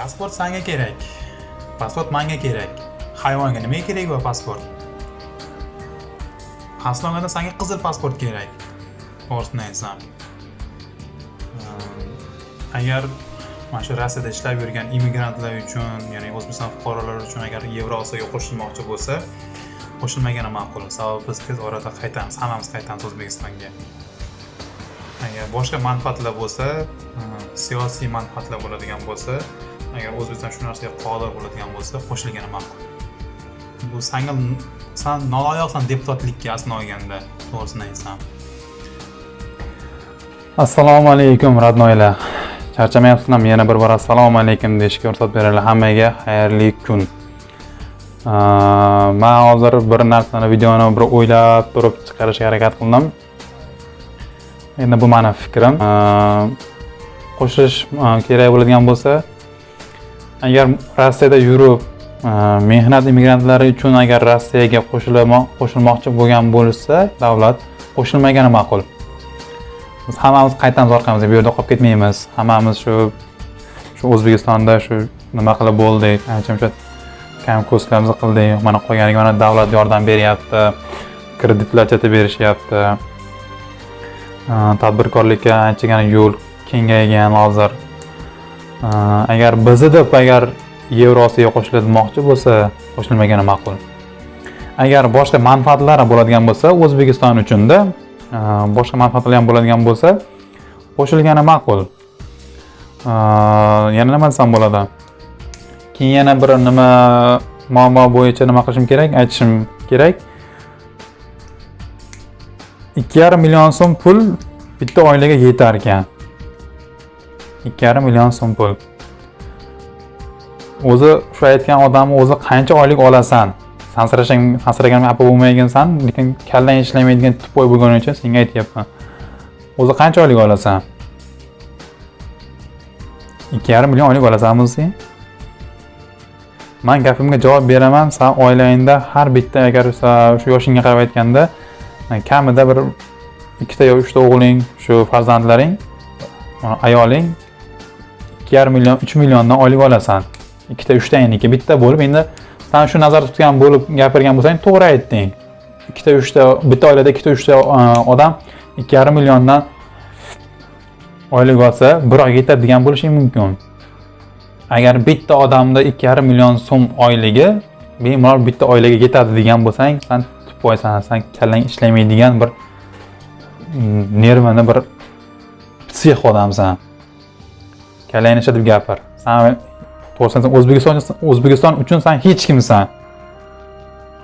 pasport sanga kerak. Pasport manga kerak. Hayvonga nimaga kerak va pasport? Asli sanga qizil pasport kerak. To'g'risini aytsam. Ehm, agar mana shu rossiyada ishlab yurgan immigrantlar uchun ya'ni o'zbekiston fuqarolari uchun agar yevrosiyoga qo'shilmoqchi bo'lsa qo'shilmagani ma'qul. Sababi biz tez orada qaytamiz hammamiz qaytamiz o'zbekistonga. Agar boshqa manfaatlar bo'lsa ehm, siyosiy manfaatlar bo'ladigan bo'lsa agar o'zbekiston shu narsaga qodir bo'ladigan bo'lsa qo'shilgani ma'qul. Bu sanga san noloyiqsan deputatlikka aslini olganda to'g'risini aytsam. Assalomu alaykum radnoylar. Charchamayapsizlarmi yana bir bor assalomu alaykum deyishga ruxsat beringlar hammaga. Xayrli kun. Man hozir bir narsani videoni bir o'ylab turib chiqarishga harakat qildim. Endi bu mani fikrim. Qo'shilish kerak bo'ladigan bo'lsa agar rossiyada yurib e, mehnat immigrantlari uchun agar rossiyaga qo'shilmoqchi bo'lgan bo'lsa davlat qo'shilmagani ma'qul. Biz hammamiz qaytamiz orqamizga bu yerda qolib ketmaymiz. Hammamiz shu shu o'zbekistonda shu nima qilib bo'ldik ancha muncha kam kurslarimizni qildik. Mana qolganiga mana davlat yordam beryapti kreditlar ajratib berishyapti. E, tadbirkorlikka anchagina yo'l kengaygan hozir. Agar bizni agar yevrosiyoga qo'shilmoqchi bo'lsa qo'shilmagani ma'qul. Agar boshqa manfaatlari bo'ladigan bo'lsa o'zbekiston uchunda boshqa manfaatlar ham bo'ladigan bo'lsa qo'shilgani ma'qul. Yana nima desam bo'ladi? Keyin yana bir nima muammo bo'yicha nima qilishim kerak? Aytishim kerak. Ikki yarim million so'm pul bitta oilaga yetar ekan ikki yarim million so'm pul. O'zi shu aytgan odamni o'zi qancha oylik olasan? Sansirashang sansiragan apa bo'lmagansan lekin kallang ishlamaydigan tupoy bo'lgani uchun senga aytyapman. O'zi qancha oylik olasan? Ikki yarim million oylik olasanmi sen? Man gapimga javob beraman san oilangda har bitta agar shu yoshingga qarab aytganda e, kamida bir ikkita yo uchta o'g'ling shu farzandlaring ayoling 2'yer milyon, 3 milyondan oli gol asan, 2'de 3'de yeniki, bitta bo'lib endi sen shu nazar tutgan bo'lib gapirgan bo'lsang to'g'ri aytding. 2'de 3'de bitta oilada 2'de 3'de odam 2,5 milliondan oylik olsa bir oyga yetadigan bo'lishi mumkin. Agar bitta odamda 2,5 million so'm oyligi bemalol bitta oilaga yetadi degan bo'lsang, sen tupoysan, sen kallang ishlamaydigan bir nervani bir psix odamsan. Kallangni ishlatib gapir san to'g'risini aytsam o'zbekiston o'zbekiston uchun san hech kimsan.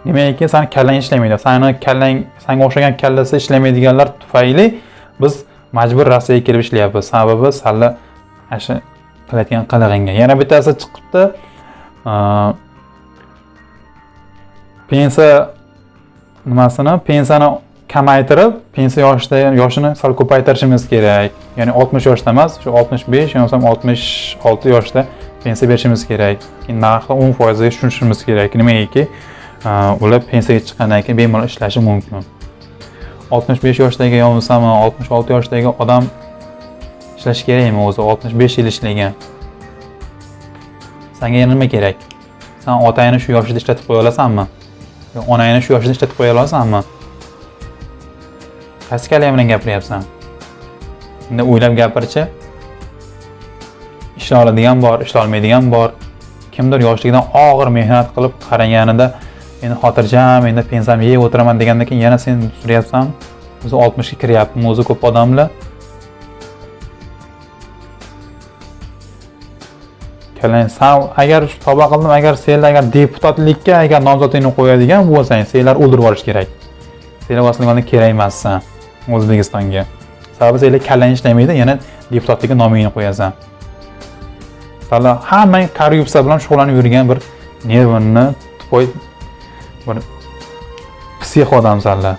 Nimaiki sani kallang ishlamaydi. Sani kallang sanga o'xshagan kallasi ishlamaydiganlar tufayli biz majbur rossiyaga kelib ishlayapmiz. Sababi salla ana shu qilayotgan qilig'ingga yana bittasi chiqibdi. Pensiya nimasini? Pensiyani kamaytirib pensiya yoshida yoshini sal ko'paytirishimiz kerak. Ya'ni oltmish yoshda emas shu oltmish besh bo'lmasam oltmish olti yoshda pensiya berishimiz kerak. Keyin narxni o'n foizga tushirishimiz kerak. Nimagaki ular pensiyaga chiqqandan keyin bemalol ishlashi mumkin. Oltmish besh yoshdagi yo bo'lmasam oltmish olti yoshdagi odam ishlashi kerakmi o'zi? Oltmish besh yil ishlagan. Sanga yana nima kerak? San otangni shu yoshida ishlatib qo'ya olasanmi? Onangni shu yoshida ishlatib qo'ya olasanmi qaysi kallang bilan gapiryapsan. Endi o'ylab gapirchi. Ishlay oladigan bor ishlay olmaydigan bor. Kimdir yoshligidan og'ir mehnat qilib qaraganida endi xotirjam endi pensiyamni yeb o'tiraman degandan keyin yana sen suryapsan. O'zi oltmishga kiryaptimi o'zi ko'p odamlar kallang san agar shu tavba qildim agar senlar agar deputatlikka agar nomzodingni qo'yadigan bo'lsang senlar o'ldirib yuborish kerak. Senlar kerak emassan. O'zbekistonga. Sababi senlar kallang ishlamaydi yana deputatlikka nomingni qo'yasan. Sala hammang korrupsiya bilan shug'ullanib yurgan bir nervini tupoy bir psix odamsanlar.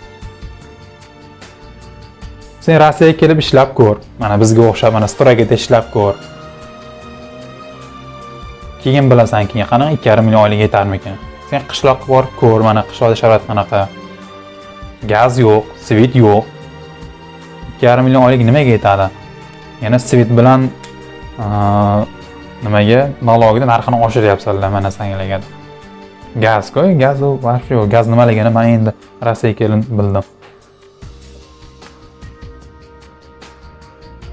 Sen rossiyaga kelib ishlab ko'r. Mana bizga o'xshab mana stragada ishlab ko'r. Keyin bilasan keyin qanaqa ikki yarim million oylik yetarmikan? Sen qishloqqa borib ko'r mana qishloqda sharoit qanaqa? Gaz yo'q svit yo'q ikki yarim million oylik nimaga yetadi? Yana svet bilan nimaga? Налогida narxini oshiryapsanlar mana sanglarga gazku gaz u вообще yo'q. Gaz nimaligini man endi rossiyaga kelib bildim.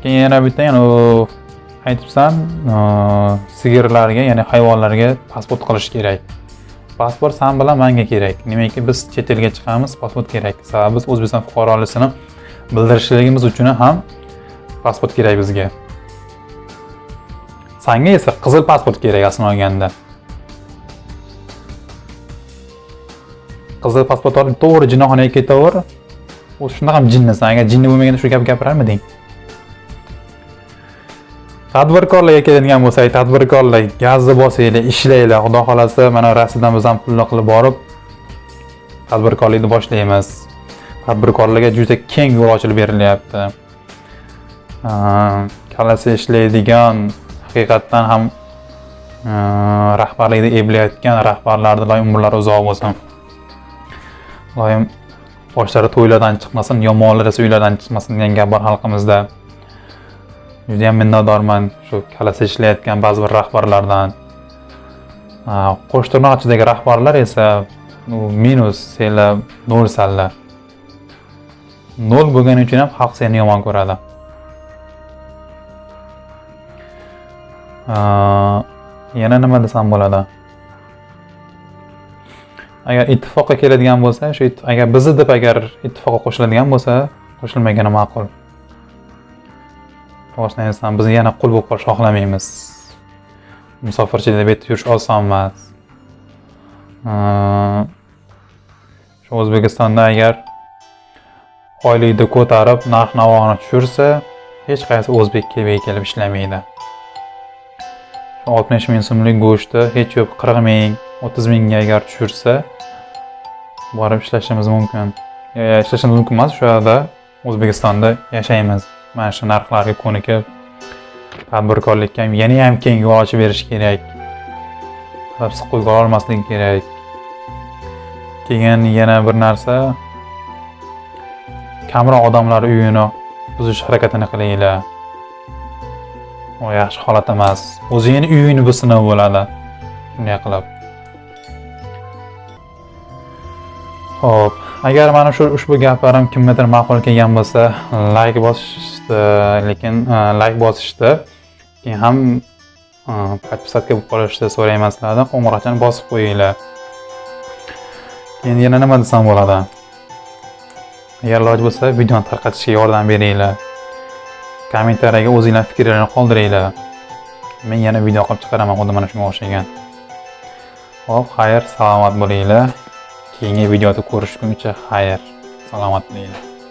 Keyin yana bitta yana aytibsan sigirlarga ya'ni hayvonlarga pasport qilish kerak. Pasport san bilan manga kerak. Nimaki biz chet elga chiqamiz pasport kerak. Sababi biz o'zbekiston fuqarolisini bildirishligimiz uchun ham pasport kerak bizga. Sanga esa qizil pasport kerak aslini olganda qizil pasport olib to'g'ri jinnixonaga ketaver. U shunaqa ham jinnisan agar jinni bo'lmaganda shu gapni gapirarmiding tadbirkorlarga keladigan bo'lsak tadbirkorlar gazni bosinglar ishlanglar xudo xohlasa mana rossiyadan biz ham pulni qilib borib tadbirkorlikni boshlaymiz. Tadbirkorlarga juda keng yo'l ochilib berilyapti. Kallasi ishlaydigan haqiqatdan ham e, rahbarlikni eplayotgan rahbarlarni iloyim umrlari uzoq bo'lsin. Iloyim boshlari to'ylardan chiqmasin yomonlari esa chiqmasin degan gap bor xalqimizda. Judayam minnatdorman shu kallasi ishlayotgan ba'zi bir rahbarlardan. Qo'shtirnoq ichidagi rahbarlar esa minus senlar nolsanlar nol bo'lgani uchun ham xalq seni yomon ko'radi. Yana nima desam bo'ladi? Agar ittifoqqa keladigan bo'lsa shu agar bizni deb agar ittifoqqa qo'shiladigan bo'lsa qo'shilmagani ma'qul. To'g'risini aytsam biz yana qul bo'lib qolishni xohlamaymiz. Musofirchilikda betib yurish oson emas shu o'zbekistonda agar oylikni ko'tarib narx navoni tushirsa hech qaysi o'zbek kelmay kelib ishlamaydi. Shu oltmish ming so'mlik go'shtni hech yo'q qirq ming o'ttiz mingga agar tushirsa borib ishlashimiz mumkin. Ishlashimiz mumkin emas shu yerda o'zbekistonda yashaymiz. Mana shu narxlarga ko'nikib tadbirkorlikka ham yana ham keng yo'l ochib berish kerak. Sababsiz qo'lga olmaslik kerak. Keyin yana bir narsa kamroq odamlar uyini buzish harakatini qilinglar. U yaxshi holat emas. O'zingni uyingni bu sinov bo'ladi. Shunday qilib. Ho'p agar mana shu ushbu gaplarim kimgadir ma'qul kelgan bo'lsa layk bosishni lekin e, like layk bosishni keyin ham e, bo'lib qolishni so'rayman sizlardan. Qo'ng'iroqchani bosib qo'yinglar. Keyin yana nima desam bo'ladi? Agar iloji bo'lsa videoni tarqatishga yordam beringlar. Kommentariyaga o'zinglar fikrlarini qoldiringlar. Men yana video qilib chiqaraman xuddi mana shunga o'xshagan. Hop xayr salomat bo'linglar. Keyingi videoda ko'rishguncha xayr salomat bo'linglar.